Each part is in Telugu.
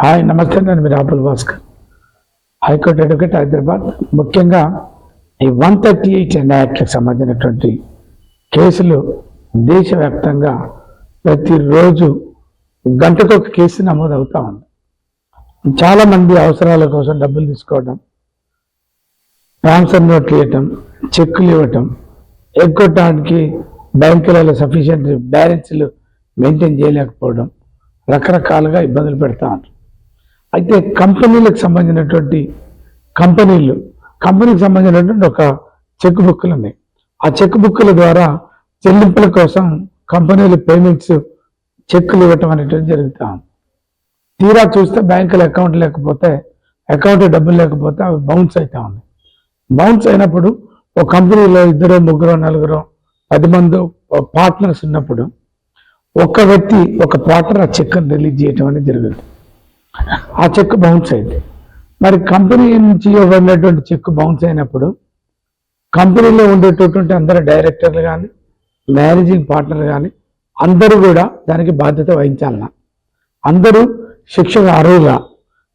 హాయ్ నమస్తే నేను మీరు Apul Bhaskar. High court advocate Hyderabad. ముఖ్యంగా ఈ వన్ థర్టీ ఎయిట్ యాక్ట్కి సంబంధించినటువంటి కేసులు దేశవ్యాప్తంగా ప్రతిరోజు గంటకు ఒక కేసు నమోదు అవుతా ఉంది. చాలామంది అవసరాల కోసం డబ్బులు తీసుకోవడం ట్రాన్స్ఫర్ నోట్లు ఇవ్వటం చెక్కులు ఇవ్వటం ఎగ్గొట్టడానికి బ్యాంకులలో సఫిషియెంట్ బ్యాలెన్స్లు మెయింటైన్ చేయలేకపోవడం రకరకాలుగా ఇబ్బందులు పెడతా ఉంటారు అయితే కంపెనీలకు సంబంధించినటువంటి కంపెనీలు కంపెనీకి సంబంధించినటువంటి ఒక చెక్ బుక్లు ఉన్నాయి ఆ చెక్ బుక్ల ద్వారా చెల్లింపుల కోసం కంపెనీలు పేమెంట్స్ చెక్కులు ఇవ్వటం అనేటువంటి జరుగుతా ఉంది. తీరా చూస్తే బ్యాంకుల అకౌంట్ లేకపోతే అకౌంట్ డబ్బులు లేకపోతే అవి బౌన్స్ అవుతా ఉంది. బౌన్స్ అయినప్పుడు ఒక కంపెనీలో ఇద్దరు ముగ్గురు నలుగురు పది మంది పార్ట్నర్స్ ఉన్నప్పుడు ఒక వ్యక్తి ఒక పార్ట్నర్ ఆ చెక్ రిలీజ్ చేయటం అనేది జరుగుతుంది. ఆ చెక్ బౌన్స్ అయింది. మరి కంపెనీ నుంచి ఇవ్వబడినటువంటి చెక్ బౌన్స్ అయినప్పుడు కంపెనీలో ఉండేటటువంటి అందరు డైరెక్టర్లు కానీ మేనేజింగ్ పార్ట్నర్ కానీ అందరూ కూడా దానికి బాధ్యత వహించాలన్న. అందరూ శిక్షకు అర్హులా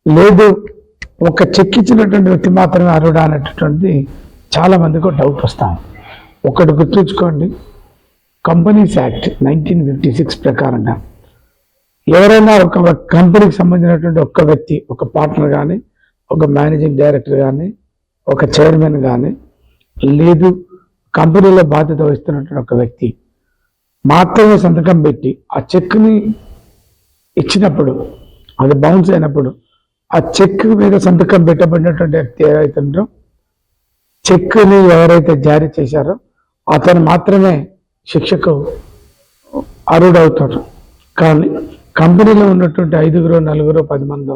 లేదు ఒక చెక్ ఇచ్చినటువంటి వ్యక్తి మాత్రమే అర్హుడా అనేటటువంటిది చాలా మందికి డౌట్ వస్తాం ఒకటి గుర్తుంచుకోండి. Companies act nineteen fifty six ప్రకారంగా ఎవరైనా ఒక కంపెనీకి సంబంధించినటువంటి ఒక్క వ్యక్తి ఒక పార్ట్నర్ కానీ ఒక మేనేజింగ్ డైరెక్టర్ కానీ ఒక చైర్మన్ కానీ లేదు కంపెనీలో బాధ్యత వహిస్తున్నటువంటి ఒక వ్యక్తి మాత్రమే సంతకం పెట్టి ఆ చెక్ని ఇచ్చినప్పుడు అది బౌన్స్ అయినప్పుడు ఆ చెక్ మీద సంతకం పెట్టబడినటువంటి వ్యక్తి ఏదైతుందో చెక్ని ఎవరైతే జారీ చేశారో అతను మాత్రమే శిక్షకు అరుడవుతాడు కానీ కంపెనీలో ఉన్నటువంటి ఐదుగురు నలుగురు పది మందో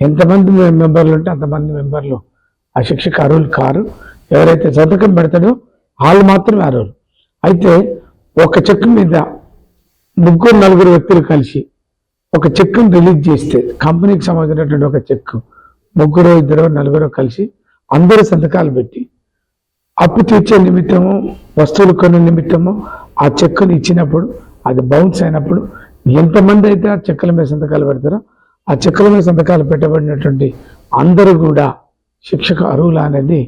ఎంతమంది మెంబర్లు ఉంటే అంతమంది మెంబర్లు. ఆ శిక్షకు అర్హులు కారు. ఎవరైతే సంతకం పెడతాడో వాళ్ళు మాత్రమే అర్హులు. అయితే ఒక చెక్ మీద ముగ్గురు నలుగురు వ్యక్తులు కలిసి ఒక చెక్ను రిలీజ్ చేస్తే కంపెనీకి సంబంధించినటువంటి ఒక చెక్ ముగ్గురు ఇద్దరు నలుగురు కలిసి అందరూ సంతకాలు పెట్టి అప్పు తీర్చే నిమిత్తము వస్తువులు కొనే నిమిత్తము ఆ చెక్కుని ఇచ్చినప్పుడు అది బౌన్స్ అయినప్పుడు ఎంతమంది అయితే ఆ చెక్కల మీద సంతకాలు పెడతారో ఆ చెక్కల మీద సంతకాలు పెట్టబడినటువంటి అందరూ కూడా శిక్షకు అర్హులు అనేది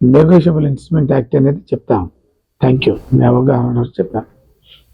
నెగోషియబుల్ ఇన్స్ట్రుమెంట్ యాక్ట్ అనేది చెప్తాం. థ్యాంక్ యూ మీ అవగాహన చెప్పాను